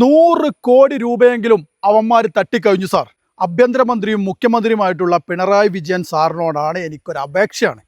നൂറ് കോടി രൂപയെങ്കിലും അവന്മാർ തട്ടിക്കഴിഞ്ഞു സാർ. ആഭ്യന്തരമന്ത്രിയും മുഖ്യമന്ത്രിയുമായിട്ടുള്ള പിണറായി വിജയൻ സാറിനോടാണ് എനിക്കൊരു അപേക്ഷയാണ്.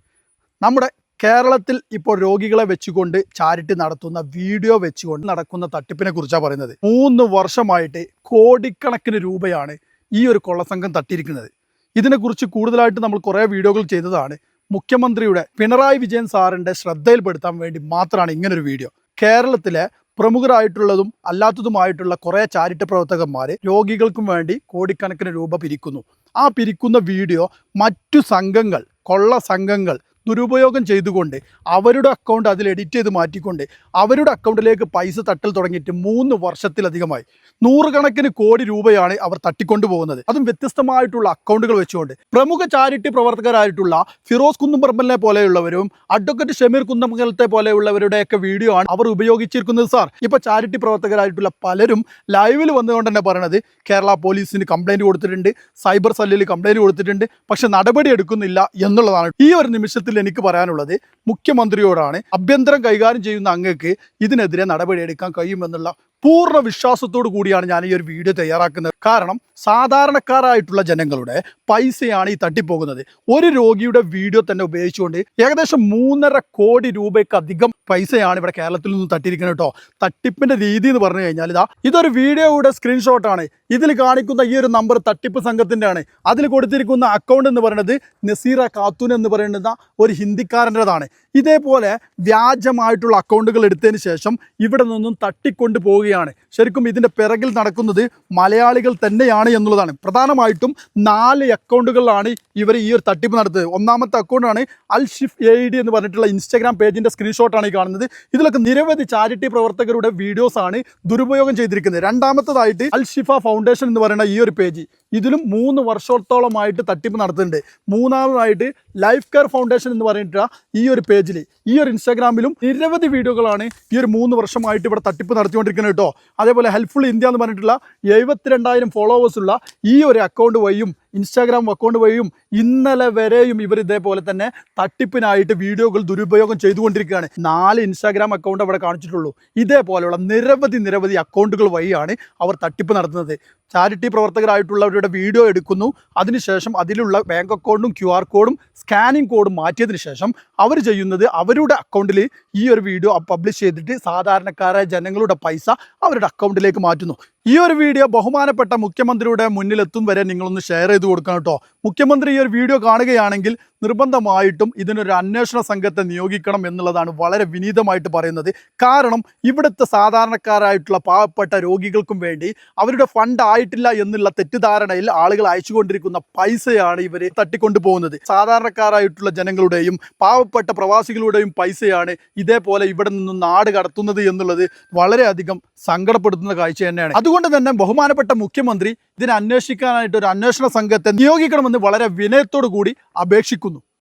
നമ്മുടെ കേരളത്തിൽ ഇപ്പോൾ രോഗികളെ വെച്ചുകൊണ്ട് ചാരിറ്റി നടത്തുന്ന വീഡിയോ വെച്ചുകൊണ്ട് നടക്കുന്ന തട്ടിപ്പിനെ കുറിച്ചാണ് പറയുന്നത്. മൂന്ന് വർഷമായിട്ട് കോടിക്കണക്കിന് രൂപയാണ് ഈ ഒരു കൊള്ളസംഘം തട്ടിയിരിക്കുന്നത്. ഇതിനെക്കുറിച്ച് കൂടുതലായിട്ട് നമ്മൾ കുറേ വീഡിയോകൾ ചെയ്തതാണ്. മുഖ്യമന്ത്രിയുടെ പിണറായി വിജയൻ സാറിന്റെ ശ്രദ്ധയിൽപ്പെടുത്താൻ വേണ്ടി മാത്രമാണ് ഇങ്ങനൊരു വീഡിയോ. കേരളത്തിലെ പ്രമുഖരായിട്ടുള്ളതും അല്ലാത്തതുമായിട്ടുള്ള കുറേ ചാരിറ്റി പ്രവർത്തകന്മാർ രോഗികൾക്കും വേണ്ടി കോടിക്കണക്കിന് രൂപ പിരിക്കുന്നു. ആ പിരിക്കുന്ന വീഡിയോ മറ്റു സംഘങ്ങൾ കൊള്ള സംഘങ്ങൾ ദുരുപയോഗം ചെയ്തുകൊണ്ട് അവരുടെ അക്കൗണ്ട് അതിൽ എഡിറ്റ് ചെയ്ത് മാറ്റിക്കൊണ്ട് അവരുടെ അക്കൗണ്ടിലേക്ക് പൈസ തട്ടൽ തുടങ്ങിയിട്ട് മൂന്ന് വർഷത്തിലധികമായി. നൂറുകണക്കിന് കോടി രൂപയാണ് അവർ തട്ടിക്കൊണ്ടു പോകുന്നത്. അതും വ്യത്യസ്തമായിട്ടുള്ള അക്കൗണ്ടുകൾ വെച്ചുകൊണ്ട്. പ്രമുഖ ചാരിറ്റി പ്രവർത്തകരായിട്ടുള്ള ഫിറോസ് കുന്നുംപറമ്പലിനെ പോലെയുള്ളവരും അഡ്വക്കേറ്റ് ഷമീർ കുന്നമംഗലത്തെ പോലെയുള്ളവരുടെയൊക്കെ വീഡിയോ ആണ് അവർ ഉപയോഗിച്ചിരിക്കുന്നത് സാർ ഇപ്പൊ ചാരിറ്റി പ്രവർത്തകരായിട്ടുള്ള പലരും ലൈവിൽ വന്നുകൊണ്ട് തന്നെ പറയണത് കേരള പോലീസിന് കംപ്ലൈന്റ് കൊടുത്തിട്ടുണ്ട് സൈബർ സെല്ലിൽ കംപ്ലൈന്റ് കൊടുത്തിട്ടുണ്ട് പക്ഷെ നടപടി എടുക്കുന്നില്ല എന്നുള്ളതാണ്. ഈ ഒരു നിമിഷത്തിൽ എനിക്ക് പറയാനുള്ളത് മുഖ്യമന്ത്രിയോടാണ്. അഭ്യന്തരം കൈകാര്യം ചെയ്യുന്ന അങ്ങക്ക് ഇതിനെതിരെ നടപടിയെടുക്കാൻ കഴിയുമെന്നുള്ള പൂർണ വിശ്വാസത്തോടു കൂടിയാണ് ഞാൻ ഈ ഒരു വീഡിയോ തയ്യാറാക്കുന്നത്. കാരണം സാധാരണക്കാരായിട്ടുള്ള ജനങ്ങളുടെ പൈസയാണ് ഈ തട്ടിപ്പോകുന്നത്. ഒരു രോഗിയുടെ വീഡിയോ തന്നെ ഉപയോഗിച്ചുകൊണ്ട് ഏകദേശം മൂന്നര കോടി രൂപയ്ക്കധികം പൈസയാണ് ഇവിടെ കേരളത്തിൽ നിന്ന് തട്ടിയിരിക്കുന്നത് കേട്ടോ. തട്ടിപ്പിന്റെ രീതി എന്ന് പറഞ്ഞു കഴിഞ്ഞാൽ ഇതാ ഇതൊരു വീഡിയോയുടെ സ്ക്രീൻഷോട്ടാണ്. ഇതിൽ കാണിക്കുന്ന ഈ ഒരു നമ്പർ തട്ടിപ്പ് സംഘത്തിന്റെ ആണ് അതിൽ കൊടുത്തിരിക്കുന്ന അക്കൗണ്ട് എന്ന് പറയുന്നത് നസീറ ഖാത്തൂൻ എന്ന് പറയുന്ന ഒരു ഹിന്ദിക്കാരന്റെതാണ്. ഇതേപോലെ വ്യാജമായിട്ടുള്ള അക്കൗണ്ടുകൾ എടുത്തതിന് ശേഷം ഇവിടെ നിന്നും തട്ടിക്കൊണ്ട് പോവുകയാണ് ശരിക്കും ഇതിന്റെ പിറകിൽ നടക്കുന്നത് മലയാളികൾ തന്നെയാണ് എന്നുള്ളതാണ്. പ്രധാനമായിട്ടും നാല് അക്കൗണ്ടുകളിലാണ് ഇവർ ഈ ഒരു തട്ടിപ്പ് നടത്തുന്നത്. ഒന്നാമത്തെ അക്കൗണ്ടാണ് അൽ ഷിഫ് എ ഡി എന്ന് പറഞ്ഞിട്ടുള്ള ഇൻസ്റ്റാഗ്രാം പേജിന്റെ സ്ക്രീൻഷോട്ടാണ് ഈ കാണുന്നത്. ഇതിലൊക്കെ നിരവധി ചാരിറ്റി പ്രവർത്തകരുടെ വീഡിയോസാണ് ദുരുപയോഗം ചെയ്തിരിക്കുന്നത്. രണ്ടാമത്തതായിട്ട് അൽ ഷിഫ ഫൗണ്ടേഷൻ എന്ന് പറയുന്ന ഈ ഒരു പേജ്. ഇതിലും മൂന്ന് വർഷത്തോളമായിട്ട് തട്ടിപ്പ് നടത്തുന്നുണ്ട്. മൂന്നാമതായിട്ട് ലൈഫ് കെയർ ഫൗണ്ടേഷൻ എന്ന് പറഞ്ഞിട്ട് ഈ ഒരു പേജിൽ ഈ ഒരു ഇൻസ്റ്റാഗ്രാമിലും നിരവധി വീഡിയോകളാണ് ഈ ഒരു മൂന്ന് വർഷമായിട്ട് ഇവിടെ തട്ടിപ്പ് നടത്തിക്കൊണ്ടിരിക്കുന്നത് കേട്ടോ. അതേപോലെ ഹെൽപ്ഫുൾ ഇന്ത്യ എന്ന് പറഞ്ഞിട്ടുള്ള എഴുപത്തിരണ്ടായിരം ഫോളോവേഴ്സുള്ള ഈ ഒരു അക്കൗണ്ട് വഴിയും ഇൻസ്റ്റാഗ്രാം അക്കൗണ്ട് വഴിയും ഇന്നലെ വരെയും ഇവർ ഇതേപോലെ തന്നെ തട്ടിപ്പിനായിട്ട് വീഡിയോകൾ ദുരുപയോഗം ചെയ്തുകൊണ്ടിരിക്കുകയാണ്. നാല് ഇൻസ്റ്റാഗ്രാം അക്കൗണ്ട് അവിടെ കാണിച്ചിട്ടുള്ളൂ. ഇതേപോലെയുള്ള നിരവധി നിരവധി അക്കൗണ്ടുകൾ വഴിയാണ് അവർ തട്ടിപ്പ് നടത്തുന്നത്. ചാരിറ്റി പ്രവർത്തകരായിട്ടുള്ളവരുടെ വീഡിയോ എടുക്കുന്നു. അതിനുശേഷം അതിലുള്ള ബാങ്ക് അക്കൗണ്ടും ക്യു ആർ കോഡും സ്കാനിങ് കോഡും മാറ്റിയതിന് ശേഷം അവർ ചെയ്യുന്നത് അവരുടെ അക്കൗണ്ടിൽ ഈ ഒരു വീഡിയോ പബ്ലിഷ് ചെയ്തിട്ട് സാധാരണക്കാരായ ജനങ്ങളുടെ പൈസ അവരുടെ അക്കൗണ്ടിലേക്ക് മാറ്റുന്നു. ഈ ഒരു വീഡിയോ ബഹുമാനപ്പെട്ട മുഖ്യമന്ത്രിയുടെ മുന്നിലെത്തും വരെ നിങ്ങളൊന്ന് ഷെയർ ചെയ്ത് കൊടുക്കണം കേട്ടോ. മുഖ്യമന്ത്രി ഈ ഒരു വീഡിയോ കാണുകയാണെങ്കിൽ നിർബന്ധമായിട്ടും ഇതിനൊരു അന്വേഷണ സംഘത്തെ നിയോഗിക്കണം എന്നുള്ളതാണ് വളരെ വിനീതമായിട്ട് പറയുന്നത്. കാരണം ഇവിടുത്തെ സാധാരണക്കാരായിട്ടുള്ള പാവപ്പെട്ട രോഗികൾക്കും വേണ്ടി അവരുടെ ഫണ്ട് ആയിട്ടില്ല എന്നുള്ള തെറ്റിദ്ധാരണയിൽ ആളുകൾ അയച്ചുകൊണ്ടിരിക്കുന്ന പൈസയാണ് ഇവർ തട്ടിക്കൊണ്ടു പോകുന്നത് സാധാരണക്കാരായിട്ടുള്ള ജനങ്ങളുടെയും പാവപ്പെട്ട പ്രവാസികളുടെയും പൈസയാണ് ഇതേപോലെ ഇവിടെ നിന്നും നാട് കടത്തുന്നത് എന്നുള്ളത് വളരെയധികം സങ്കടപ്പെടുത്തുന്ന കാഴ്ച തന്നെയാണ്. അതുകൊണ്ട് തന്നെ ബഹുമാനപ്പെട്ട മുഖ്യമന്ത്രി ഇതിനെ അന്വേഷിക്കാനായിട്ട് ഒരു അന്വേഷണ സംഘത്തെ നിയോഗിക്കണമെന്ന് വളരെ വിനയത്തോടു കൂടി അപേക്ഷിക്കുന്നു.